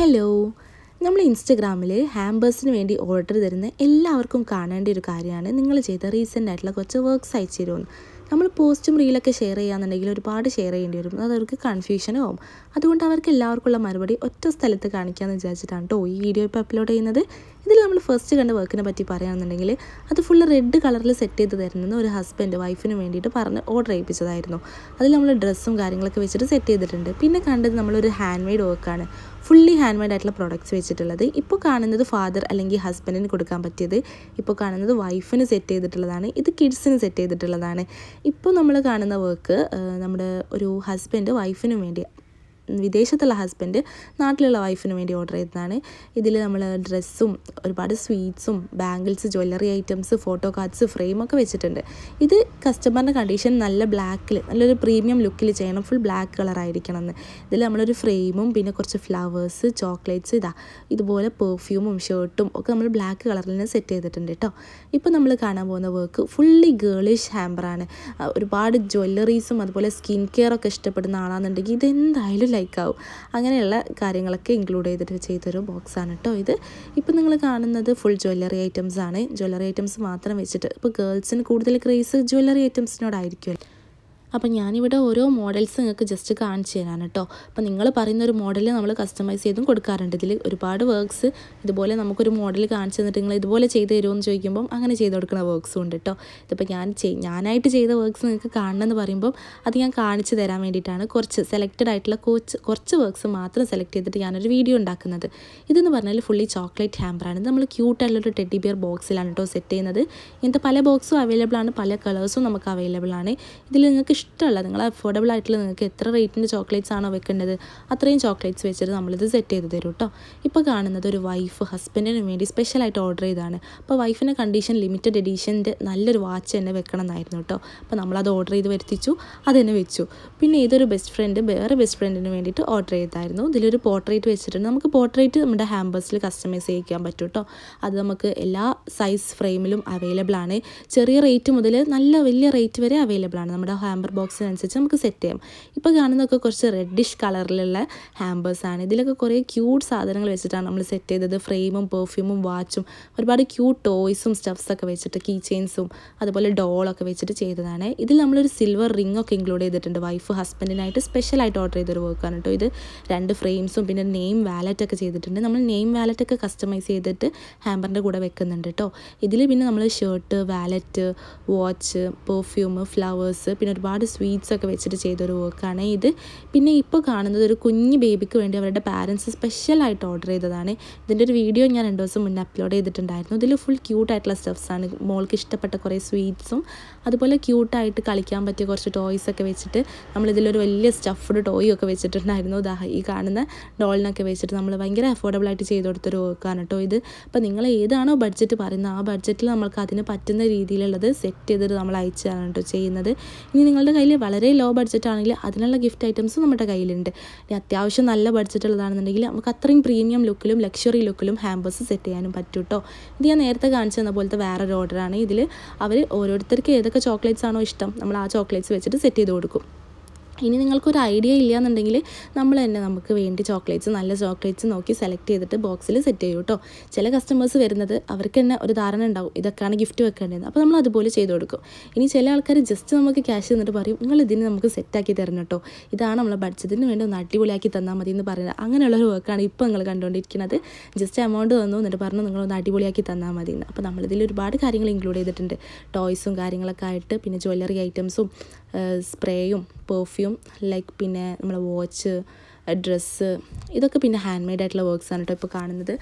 Hello നമ്മൾ ഇൻസ്റ്റഗ്രാമിൽ ഹാമ്പേഴ്സിന് വേണ്ടി ഓർഡർ തരുന്ന എല്ലാവർക്കും കാണേണ്ട ഒരു കാര്യമാണ് നിങ്ങൾ ചെയ്ത റീസെന്റ് ആയിട്ടുള്ള കുറച്ച് വർക്ക്സ് അയച്ചു തരുമെന്ന് നമ്മൾ പോസ്റ്റും റീലൊക്കെ ഷെയർ ചെയ്യാന്നുണ്ടെങ്കിൽ ഒരുപാട് ഷെയർ ചെയ്യേണ്ടി വരും. അത് അവർക്ക് കൺഫ്യൂഷനും ആവും. അതുകൊണ്ട് അവർക്ക് എല്ലാവർക്കുള്ള മറുപടി ഒറ്റ സ്ഥലത്ത് കാണിക്കാമെന്ന് വിചാരിച്ചിട്ടാണ് കേട്ടോ ഈ വീഡിയോ ഇപ്പോൾ അപ്ലോഡ് ചെയ്യുന്നത്. ഇതിൽ നമ്മൾ ഫസ്റ്റ് കണ്ട വർക്കിനെ പറ്റി പറയുകയാണെന്നുണ്ടെങ്കിൽ അത് ഫുള്ള് റെഡ് കളറിൽ സെറ്റ് ചെയ്ത് തരുന്നതെന്ന് ഒരു ഹസ്ബൻഡ് വൈഫിന് വേണ്ടിയിട്ട് പറഞ്ഞ് ഓർഡർ ചെയ്യിപ്പിച്ചതായിരുന്നു അതിൽ നമ്മൾ ഡ്രസ്സും കാര്യങ്ങളൊക്കെ വെച്ചിട്ട് സെറ്റ് ചെയ്തിട്ടുണ്ട്. പിന്നെ കണ്ടത് നമ്മളൊരു ഹാൻഡ് മെയ്ഡ് വർക്കാണ് ഫുള്ളി ഹാൻഡ് മെയ്ഡ് ആയിട്ടുള്ള പ്രോഡക്റ്റ്സ് വെച്ചിട്ടുള്ളത്. ഇപ്പോൾ കാണുന്നത് ഫാദർ അല്ലെങ്കിൽ ഹസ്ബൻഡിന് കൊടുക്കാൻ പറ്റിയത് ഇപ്പോൾ കാണുന്നത് വൈഫിന് സെറ്റ് ചെയ്തിട്ടുള്ളതാണ്. ഇത് കിഡ്സിന് സെറ്റ് ചെയ്തിട്ടുള്ളതാണ്. ഇപ്പോൾ നമ്മൾ കാണുന്ന വർക്ക് നമ്മുടെ ഒരു ഹസ്ബൻഡ് വൈഫിനും വേണ്ടി വിദേശത്തുള്ള ഹസ്ബൻഡ് നാട്ടിലുള്ള വൈഫിന് വേണ്ടി ഓർഡർ ചെയ്തതാണ്. ഇതിൽ നമ്മൾ ഡ്രസ്സും ഒരുപാട് സ്വീറ്റ്സും bangles jewellery items photo cards ഫ്രെയിമൊക്കെ വെച്ചിട്ടുണ്ട്. ഇത് കസ്റ്റമറിന്റെ കണ്ടീഷൻ നല്ല ബ്ലാക്കിൽ നല്ലൊരു പ്രീമിയം ലുക്കിൽ ചെയ്യണം. ഫുൾ ബ്ലാക്ക് കളർ ആയിരിക്കണം എന്ന്. ഇതിൽ നമ്മളൊരു ഫ്രെയിമും പിന്നെ കുറച്ച് ഫ്ലവേഴ്സ് ചോക്ലേറ്റ്സ് ഇതാ. ഇതുപോലെ പെർഫ്യൂമും ഷർട്ടും ഒക്കെ നമ്മൾ ബ്ലാക്ക് കളറിൽ തന്നെ സെറ്റ് ചെയ്തിട്ടുണ്ട് കേട്ടോ ഇപ്പോൾ നമ്മൾ കാണാൻ പോകുന്ന വർക്ക് ഫുള്ളി ഗേളിഷ് ഹാമ്പറാണ് ഒരുപാട് ജ്വല്ലറീസും അതുപോലെ സ്കിൻ കെയർ ഒക്കെ ഇഷ്ടപ്പെടുന്ന ആളാണെന്നുണ്ടെങ്കിൽ ഇത് എന്തായാലും ലൈക്ക് ആവും അങ്ങനെയുള്ള കാര്യങ്ങളൊക്കെ ഇൻക്ലൂഡ് ചെയ്തിട്ട് ചെയ്തൊരു ബോക്സാണ് കേട്ടോ ഇത്. ഇപ്പോൾ നിങ്ങൾ കാണുന്നത് ഫുൾ ജ്വല്ലറി ഐറ്റംസ് ആണ്. ജ്വല്ലറി ഐറ്റംസ് മാത്രം വെച്ചിട്ട് ഇപ്പോൾ ഗേൾസിന് കൂടുതൽ ക്രേസ് ജ്വല്ലറി ഐറ്റംസിനോടായിരിക്കും അപ്പോൾ ഞാനിവിടെ ഓരോ മോഡൽസ് നിങ്ങൾക്ക് ജസ്റ്റ് കാണിച്ചു തരാൻ കേട്ടോ അപ്പോൾ നിങ്ങൾ പറയുന്ന ഒരു മോഡൽ നമ്മൾ കസ്റ്റമൈസ് ചെയ്തും കൊടുക്കാറുണ്ട്. ഇതിൽ ഒരുപാട് വർക്ക്സ് ഇതുപോലെ നമുക്കൊരു മോഡൽ കാണിച്ചു തന്നിട്ട് നിങ്ങൾ ഇതുപോലെ ചെയ്ത് തരുമെന്ന് ചോദിക്കുമ്പം അങ്ങനെ ചെയ്ത് കൊടുക്കുന്ന വർക്ക്സും ഉണ്ട് കേട്ടോ ഇതിപ്പോൾ ഞാൻ ഞാനായിട്ട് ചെയ്ത വർക്ക്സ് നിങ്ങൾക്ക് കാണണമെന്ന് പറയുമ്പം അത് ഞാൻ കാണിച്ചു തരാൻ വേണ്ടിയിട്ടാണ് കുറച്ച് സെലക്റ്റഡ് ആയിട്ടുള്ള കുറച്ച് കുറച്ച് വർക്ക്സ് മാത്രം സെലക്ട് ചെയ്തിട്ട് ഞാനൊരു വീഡിയോ ഉണ്ടാക്കുന്നത്. ഇതെന്ന് പറഞ്ഞാൽ ഫുള്ളി ചോക്ലേറ്റ് ഹാമ്പറാണ് ഇത് നമ്മൾ ക്യൂട്ടായിട്ടുള്ളൊരു ടെഡി ബിയർ ബോക്സിലാണ് കേട്ടോ സെറ്റ് ചെയ്യുന്നത്. ഇങ്ങനത്തെ പല ബോക്സും അവൈലബിൾ ആണ്. പല കളേഴ്സും നമുക്ക് അവൈലബിൾ ആണ്. ഇതിൽ നിങ്ങൾക്ക് ഇഷ്ടമുള്ള നിങ്ങൾ അഫോർഡബിൾ ആയിട്ടുള്ള നിങ്ങൾക്ക് എത്ര റേറ്റിന്റെ ചോക്ലേറ്റ്സ് ആണോ വെക്കേണ്ടത് അത്രയും ചോക്ലേറ്റ്സ് വെച്ചിട്ട് നമ്മളിത് സെറ്റ് ചെയ്ത് തരും കേട്ടോ ഇപ്പോൾ കാണുന്നത് ഒരു വൈഫ് ഹസ്ബൻഡിന് വേണ്ടി സ്പെഷ്യലായിട്ട് ഓർഡർ ചെയ്താണ് അപ്പോൾ വൈഫിന്റെ കണ്ടീഷൻ ലിമിറ്റഡ് എഡീഷന്റെ നല്ലൊരു വാച്ച് തന്നെ വെക്കണം എന്നായിരുന്നു കേട്ടോ അപ്പോൾ നമ്മളത് ഓർഡർ ചെയ്ത് വരുത്തിച്ചു അത് തന്നെ വെച്ചു. പിന്നെ ഇതൊരു ബെസ്റ്റ് ഫ്രണ്ട് വേറെ ബെസ്റ്റ് ഫ്രണ്ടിന് വേണ്ടിയിട്ട് ഓർഡർ ചെയ്തായിരുന്നു ഇതിലൊരു പോർട്രേറ്റ് വെച്ചിട്ടുണ്ട്. നമുക്ക് പോർട്രേറ്റ് നമ്മുടെ ഹാമ്പേഴ്സിൽ കസ്റ്റമൈസ് ചെയ്യിക്കാൻ പറ്റും കേട്ടോ അത് നമുക്ക് എല്ലാ സൈസ് ഫ്രെയിമിലും അവൈലബിൾ ആണ്. ചെറിയ റേറ്റ് മുതൽ നല്ല വലിയ റേറ്റ് വരെ അവൈലബിൾ ആണ് നമ്മുടെ ഹാമ്പർ ബോക്സിനനുസരിച്ച് നമുക്ക് സെറ്റ് ചെയ്യാം. ഇപ്പോൾ കാണുന്നതൊക്കെ കുറച്ച് റെഡിഷ് കളറിലുള്ള ഹാമ്പേഴ്സ് ആണ്. ഇതിലൊക്കെ കുറേ ക്യൂട്ട് സാധനങ്ങൾ വെച്ചിട്ടാണ് നമ്മൾ സെറ്റ് ചെയ്തത്. ഫ്രെയിമും പെർഫ്യൂമും വാച്ചും ഒരുപാട് ക്യൂട്ട് ടോയ്സും സ്റ്റഫ്സൊക്കെ വെച്ചിട്ട് കീ ചെയിൻസും അതുപോലെ ഡോളൊക്കെ വെച്ചിട്ട് ചെയ്തതാണ്. ഇതിൽ നമ്മളൊരു സിൽവർ റിംഗ് ഒക്കെ ഇൻക്ലൂഡ് ചെയ്തിട്ടുണ്ട്. വൈഫ് ഹസ്ബൻഡിനായിട്ട് സ്പെഷ്യലായിട്ട് ഓർഡർ ചെയ്തൊരു വർക്കാണ് കേട്ടോ ഇത്. രണ്ട് ഫ്രെയിംസും പിന്നെ നെയിം വാലറ്റ് ഒക്കെ ചെയ്തിട്ടുണ്ട്. നമ്മൾ നെയിം വാലറ്റ് ഒക്കെ കസ്റ്റമൈസ് ചെയ്തിട്ട് ഹാമ്പറിന്റെ കൂടെ വെക്കുന്നുണ്ട് കേട്ടോ. ഇതിൽ പിന്നെ നമ്മൾ shirt wallet watch perfume flowers പിന്നെ ഒരുപാട് സ്വീറ്റ്സ് ഒക്കെ വെച്ചിട്ട് ചെയ്തൊരു വർക്കാണ് ഇത്. പിന്നെ ഇപ്പോൾ കാണുന്നത് ഒരു കുഞ്ഞ് ബേബിക്ക് വേണ്ടി അവരുടെ പാരൻസ് സ്പെഷ്യലായിട്ട് ഓർഡർ ചെയ്തതാണ്. ഇതിന്റെ ഒരു വീഡിയോ ഞാൻ രണ്ട് ദിവസം മുന്നേ അപ്ലോഡ് ചെയ്തിട്ടുണ്ടായിരുന്നു. ഇതിൽ ഫുൾ ക്യൂട്ടായിട്ടുള്ള സ്റ്റഫ്സാണ് മോൾക്ക് ഇഷ്ടപ്പെട്ട കുറേ സ്വീറ്റ്സും അതുപോലെ ക്യൂട്ടായിട്ട് കളിക്കാൻ പറ്റിയ കുറച്ച് ടോയ്സ് ഒക്കെ വെച്ചിട്ട് നമ്മളിതിലൊരു വലിയ സ്റ്റഫ്ഡ് ടോയ് ഒക്കെ വെച്ചിട്ടുണ്ടായിരുന്നു. ഈ കാണുന്ന ഡോളിനൊക്കെ വെച്ചിട്ട് നമ്മൾ ഭയങ്കര അഫോർഡബിൾ ആയിട്ട് ചെയ്ത് കൊടുത്തൊരു വർക്കാണ് കേട്ടോ ഇത്. അപ്പോൾ നിങ്ങൾ ഏതാണോ ബഡ്ജറ്റ് പറയുന്നത് ആ ബഡ്ജറ്റിൽ നമ്മൾക്ക് അതിന് പറ്റുന്ന രീതിയിലുള്ളത് സെറ്റ് ചെയ്തിട്ട് നമ്മൾ അയച്ചു തരാണ് കേട്ടോ ചെയ്യുന്നത്. ഇനി നിങ്ങളുടെ കയ്യിൽ വളരെ ലോ ബഡ്ജറ്റ് ആണെങ്കിൽ അതിനുള്ള ഗിഫ്റ്റ് ഐറ്റംസ് നമ്മുടെ കയ്യിലുണ്ട്. ഇനി അത്യാവശ്യം നല്ല ബഡ്ജറ്റ് ഉള്ളതാണെന്നുണ്ടെങ്കിൽ നമുക്ക് അത്രയും പ്രീമിയം ലുക്കിലും ലക്ഷറി ലുക്കിലും ഹാമ്പേഴ്സ് സെറ്റ് ചെയ്യാനും പറ്റും കേട്ടോ ഇത് ഞാൻ നേരത്തെ കാണിച്ചു തന്ന പോലത്തെ വേറൊരു ഓർഡറാണ് ഇതിൽ അവർ ഓരോരുത്തർക്ക് ഏതൊക്കെ ചോക്ലേറ്റ്സ് ആണോ ഇഷ്ടം നമ്മൾ ആ ചോക്ലേറ്റ്സ് വെച്ചിട്ട് സെറ്റ് ചെയ്ത് കൊടുക്കും. ഇനി നിങ്ങൾക്കൊരു ഐഡിയ ഇല്ല എന്നുണ്ടെങ്കിൽ നമ്മൾ തന്നെ നമുക്ക് വേണ്ടി ചോക്ലേറ്റ്സ് നല്ല ചോക്ലേറ്റ്സ് നോക്കി സെലക്ട് ചെയ്തിട്ട് ബോക്സിൽ സെറ്റ് ചെയ്യും കേട്ടോ. ചില കസ്റ്റമേഴ്സ് വരുന്നത് അവർക്ക് തന്നെ ഒരു ധാരണ ഉണ്ടാവും. ഇതൊക്കെയാണ് ഗിഫ്റ്റ് വെക്കേണ്ടത് അപ്പോൾ നമ്മൾ അതുപോലെ ചെയ്ത് കൊടുക്കും. ഇനി ചില ആൾക്കാർ ജസ്റ്റ് നമുക്ക് ക്യാഷ് തന്നിട്ട് പറയും നിങ്ങൾ ഇതിന് നമുക്ക് സെറ്റാക്കി തരണം കേട്ടോ. ഇതാണ് നമ്മളെ ബഡ്ജറ്റിന് വേണ്ടി ഒന്ന് അടിപൊളിയാക്കി തന്നാൽ മതി എന്ന് പറയുന്നത്. അങ്ങനെയുള്ളൊരു വർക്കാണ് ഇപ്പോൾ നിങ്ങൾ കണ്ടുകൊണ്ടിരിക്കുന്നത്. ജസ്റ്റ് എമൗണ്ട് തന്നു എന്നിട്ട് പറഞ്ഞു നിങ്ങളൊന്ന് അടിപൊളിയാക്കി തന്നാൽ മതി എന്ന്. അപ്പോൾ നമ്മളിതിൽ ഒരുപാട് കാര്യങ്ങൾ ഇൻക്ലൂഡ് ചെയ്തിട്ടുണ്ട്. ടോയ്സും കാര്യങ്ങളൊക്കെ ആയിട്ട് പിന്നെ ജ്വല്ലറി ഐറ്റംസും സ്പ്രേയും പെർഫ്യൂം ലൈക്ക് പിന്നെ നമ്മളെ വാച്ച് ഡ്രസ്സ് ഇതൊക്കെ പിന്നെ ഹാൻഡ് മെയ്ഡ് ആയിട്ടുള്ള വർക്ക്സ് ആണ് കേട്ടോ ഇപ്പോൾ കാണുന്നത്.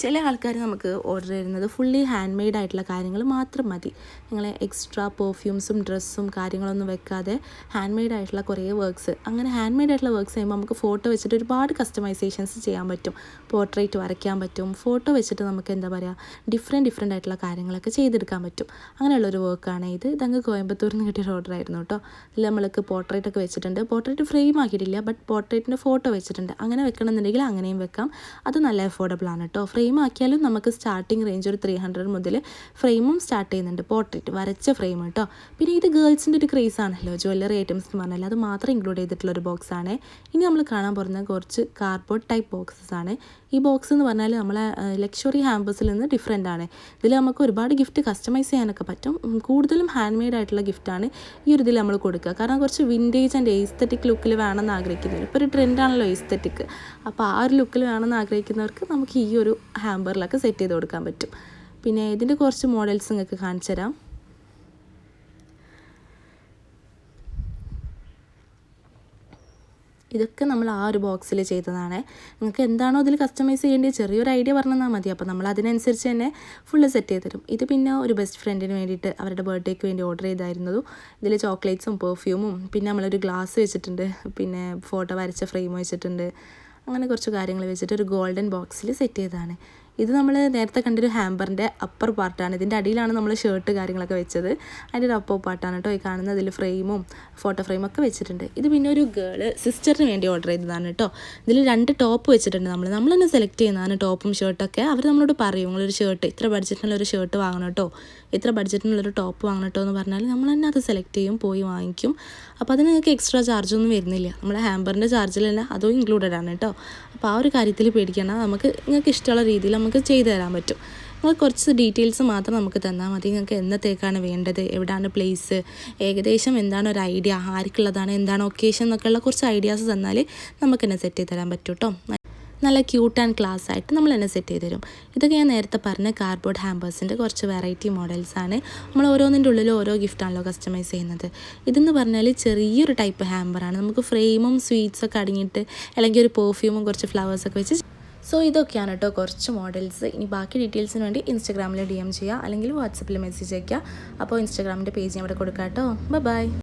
ചില ആൾക്കാർ നമുക്ക് ഓർഡർ ചെയ്യുന്നത് ഫുള്ളി ഹാൻഡ് മെയ്ഡ് ആയിട്ടുള്ള കാര്യങ്ങൾ മാത്രം മതി. നിങ്ങൾ എക്സ്ട്രാ പെർഫ്യൂംസും ഡ്രസ്സും കാര്യങ്ങളൊന്നും വെക്കാതെ ഹാൻഡ് മെയ്ഡ് ആയിട്ടുള്ള കുറേ വർക്ക്സ് അങ്ങനെ ഹാൻഡ് മെയ്ഡ് ആയിട്ടുള്ള വർക്ക്സ് ചെയ്യുമ്പോൾ നമുക്ക് ഫോട്ടോ വെച്ചിട്ട് ഒരുപാട് കസ്റ്റമൈസേഷൻസ് ചെയ്യാൻ പറ്റും. പോർട്രേറ്റ് വരയ്ക്കാൻ പറ്റും. ഫോട്ടോ വെച്ചിട്ട് നമുക്ക് എന്താ പറയുക ഡിഫറെന്റ് ഡിഫറെന്റ് ആയിട്ടുള്ള കാര്യങ്ങളൊക്കെ ചെയ്തെടുക്കാൻ പറ്റും. അങ്ങനെയുള്ളൊരു വർക്കാണ് ഇത്. ഇതങ്ങ് കോയമ്പത്തൂരിൽ നിന്ന് കിട്ടിയ ഓർഡർ ആയിരുന്നു കേട്ടോ ഇതിൽ നമ്മൾക്ക് പോർട്രേറ്റ് ഒക്കെ വെച്ചിട്ടുണ്ട്. പോർട്രേറ്റ് ഫ്രെയിം ആക്കിയിട്ടില്ല ബട്ട് പോർട്രേറ്റിന്റെ ഫോട്ടോ വെച്ചിട്ടുണ്ട്. അങ്ങനെ വെക്കണമെന്നുണ്ടെങ്കിൽ അങ്ങനെയും വെക്കാം. അത് നല്ല അഫോർഡബിൾ ആണ് കേട്ടോ ഫ്രെയിം ആക്കിയാലും നമുക്ക് സ്റ്റാർട്ടിങ് റേഞ്ച് ഒരു ത്രീ ഹൺഡ്രഡ് മുതൽ ഫ്രെയിമും സ്റ്റാർട്ട് ചെയ്യുന്നുണ്ട്. പോർട്രേറ്റ് വരച്ച ഫ്രെയിം കേട്ടോ പിന്നെ ഇത് ഗേൾസിന്റെ ഒരു ക്രേസ് ആണല്ലോ. ജ്വല്ലറി ഐറ്റംസ് എന്ന് പറഞ്ഞാൽ അത് മാത്രം ഇൻക്ലൂഡ് ചെയ്തിട്ടുള്ള ഒരു ബോക്സ് ആണ്. ഇനി നമ്മൾ കാണാൻ പോകുന്ന കുറച്ച് കാർഡ്ബോർഡ് ടൈപ്പ് ബോക്സസ് ആണ്. ഈ ബോക്സ് എന്ന് പറഞ്ഞാൽ നമ്മളെ ലക്ഷറി ഹാമ്പേഴ്സിൽ നിന്ന് ഡിഫറെന്റ് ആണ്. ഇതിൽ നമുക്ക് ഒരുപാട് ഗിഫ്റ്റ് കസ്റ്റമൈസ് ചെയ്യാനൊക്കെ പറ്റും. കൂടുതലും ഹാൻഡ് മെയ്ഡ് ആയിട്ടുള്ള ഗിഫ്റ്റാണ് ഈ ഒരു ഇതിൽ നമ്മൾ കൊടുക്കുക. കാരണം കുറച്ച് വിന്റേജ് ആൻഡ് എസ്തറ്റിക് ലുക്കിൽ വേണമെന്ന് ആഗ്രഹിക്കുന്നവർ ഇപ്പോൾ ഒരു ട്രെൻഡാണല്ലോ എസ്തറ്റിക് അപ്പോൾ ആ ഒരു ലുക്കിൽ വേണമെന്ന് ആഗ്രഹിക്കുന്നവർക്ക് നമുക്ക് ഈ ഒരു ഹാമ്പറിലൊക്കെ സെറ്റ് ചെയ്ത് കൊടുക്കാൻ പറ്റും. പിന്നെ ഇതിന്റെ കുറച്ച് മോഡൽസ് നിങ്ങൾക്ക് കാണിച്ചു തരാം ഇതൊക്കെ നമ്മൾ ആ ഒരു ബോക്സിൽ ചെയ്തതാണ്. നിങ്ങൾക്ക് എന്താണോ അതിൽ കസ്റ്റമൈസ് ചെയ്യേണ്ടത് ചെറിയൊരു ഐഡിയ പറഞ്ഞു തന്നാൽ മതി. അപ്പോൾ നമ്മൾ അതിനനുസരിച്ച് തന്നെ ഫുള്ള് സെറ്റ് ചെയ്ത് തരും. ഇത് പിന്നെ ഒരു ബെസ്റ്റ് ഫ്രണ്ടിന് വേണ്ടിയിട്ട് അവരുടെ ബർത്ത്ഡേക്ക് വേണ്ടി ഓർഡർ ചെയ്തായിരുന്നതും ഇതിൽ ചോക്ലേറ്റ്സും പെർഫ്യൂമും പിന്നെ നമ്മളൊരു ഗ്ലാസ് വെച്ചിട്ടുണ്ട്. പിന്നെ ഫോട്ടോ വരച്ച ഫ്രെയിം വെച്ചിട്ടുണ്ട്. അങ്ങനെ കുറച്ച് കാര്യങ്ങൾ വെച്ചിട്ട് ഒരു ഗോൾഡൻ ബോക്സിൽ സെറ്റ് ചെയ്തതാണ്. ഇത് നമ്മൾ നേരത്തെ കണ്ടൊരു ഹാമ്പറിന്റെ അപ്പർ പാർട്ടാണ് ഇതിന്റെ അടിയിലാണ് നമ്മൾ ഷർട്ട് കാര്യങ്ങളൊക്കെ വെച്ചത്. അതിന്റെ ഒരു അപ്പർ പാർട്ടാണ് കേട്ടോ ഈ കാണുന്ന ഇതിൽ ഫ്രെയിമും ഫോട്ടോ ഫ്രെയിമൊക്കെ വെച്ചിട്ടുണ്ട്. ഇത് പിന്നെ ഒരു ഗേൾ സിസ്റ്ററിന് വേണ്ടി ഓർഡർ ചെയ്തതാണ് കേട്ടോ. ഇതിൽ രണ്ട് ടോപ്പ് വെച്ചിട്ടുണ്ട് നമ്മൾ നമ്മൾ തന്നെ സെലക്ട് ചെയ്യുന്നതാണ് ടോപ്പും ഷർട്ടൊക്കെ അവർ നമ്മളോട് പറയും നിങ്ങളൊരു ഷർട്ട് ഇത്ര ബഡ്ജറ്റിനുള്ള ഒരു ഷർട്ട് വാങ്ങണം കേട്ടോ. ഇത്ര ബഡ്ജറ്റിനുള്ളൊരു ടോപ്പ് വാങ്ങണം കേട്ടോ എന്ന് പറഞ്ഞാൽ നമ്മൾ തന്നെ അത് സെലക്ട് ചെയ്യും പോയി വാങ്ങിക്കും. അപ്പോൾ അതിന് നിങ്ങൾക്ക് എക്സ്ട്രാ ചാർജൊന്നും വരുന്നില്ല. നമ്മുടെ ഹാമ്പറിന്റെ ചാർജിൽ തന്നെ അതും ഇൻക്ലൂഡഡ് ആണ് കേട്ടോ. അപ്പോൾ ആ ഒരു കാര്യത്തിൽ പേടിക്കണം നമുക്ക് നിങ്ങൾക്ക് ഇഷ്ടമുള്ള രീതിയിൽ നമുക്ക് ചെയ്തു തരാൻ പറ്റും. നിങ്ങൾ കുറച്ച് ഡീറ്റെയിൽസ് മാത്രം നമുക്ക് തന്നാൽ മതി. നിങ്ങൾക്ക് എന്നത്തേക്കാണ് വേണ്ടത്? എവിടെയാണ് പ്ലേസ് ഏകദേശം എന്താണ് ഒരു ഐഡിയ ആർക്കുള്ളതാണ്? എന്താണ് ഒക്കേഷൻ എന്നൊക്കെയുള്ള കുറച്ച് ഐഡിയാസ് തന്നാൽ നമുക്ക് എന്നെ സെറ്റ് ചെയ്ത് തരാൻ പറ്റും കേട്ടോ നല്ല ക്യൂട്ട് ആൻഡ് ക്ലാസ് ആയിട്ട് നമ്മൾ എന്നെ സെറ്റ് ചെയ്ത് തരും. ഇതൊക്കെ ഞാൻ നേരത്തെ പറഞ്ഞ കാർഡ്ബോർഡ് ഹാമ്പേഴ്സിന്റെ കുറച്ച് വെറൈറ്റി മോഡൽസ് ആണ്. നമ്മൾ ഓരോന്നിന്റെ ഉള്ളിൽ ഓരോ ഗിഫ്റ്റാണല്ലോ കസ്റ്റമൈസ് ചെയ്യുന്നത്. ഇതെന്ന് പറഞ്ഞാൽ ചെറിയൊരു ടൈപ്പ് ഹാമ്പറാണ് നമുക്ക് ഫ്രെയിമും സ്വീറ്റ്സൊക്കെ അടങ്ങിയിട്ട് അല്ലെങ്കിൽ ഒരു പെർഫ്യൂമും കുറച്ച് ഫ്ലവേഴ്സൊക്കെ വെച്ച് സോ ഇതൊക്കെയാണ് കേട്ടോ കുറച്ച് മോഡൽസ് ഇനി ബാക്കി ഡീറ്റെയിൽസിന് വേണ്ടി ഇൻസ്റ്റാഗ്രാമിൽ ഡി എം ചെയ്യുക അല്ലെങ്കിൽ വാട്സപ്പിൽ മെസ്സേജ് അയയ്ക്കുക അപ്പോൾ ഇൻസ്റ്റാഗ്രാമിന്റെ പേജ് ഞാൻ ഇവിടെ കൊടുക്കാം കേട്ടോ ബൈ